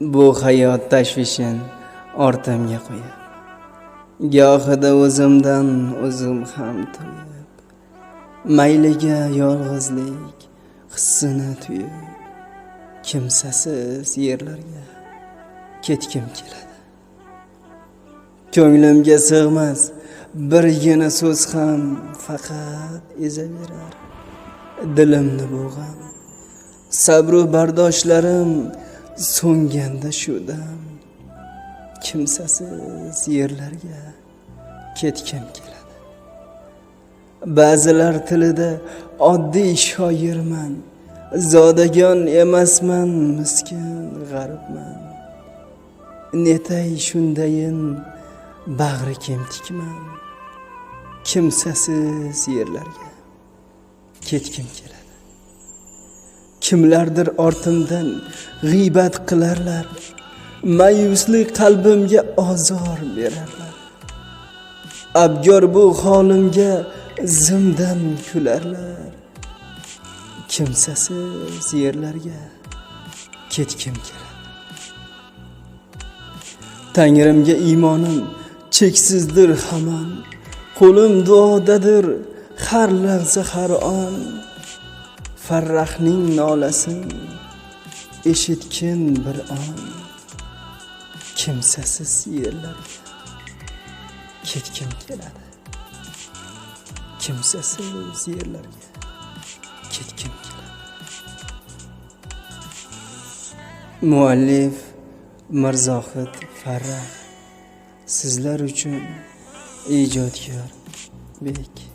bu hayot tashvishin ortimga qo'yib gohida o'zimdan o'zim ham to'yib mayliga yolg'izlik hissini tuyib kimsasiz yerlarga ketgim keladi. Ko'nglimga sig'mas birgina so'z ham faqat ezaverar. Dilimni bo'g'am sabru bardoshlarim so'nganda shu dam kimsasiz yerlarga ketgim keladi ba'zilar tilida oddiy shoirman zodagon emasman miskin g'aribman netay shundayin bag'ri kemtikman kimsasiz yerlarga ketgim keladi kimlardir ortimdan g'iybat qilarlar ma'yuslik qalbimga ozor berarlar. Abgor bu holimga zimdan kularlar. Kimsasiz yerlarga ketgim keladi tangrimga iymonim cheksizdir hamon. Qo'lim duodadir har lahza har on farrahning nolasin eshitgin bir on. Kimsasiz yerlarga ketgim keladi. Kimsasiz yerlarga ketgim keladi. Muallif mirzohid farrah sizlar uchun ijodkor bek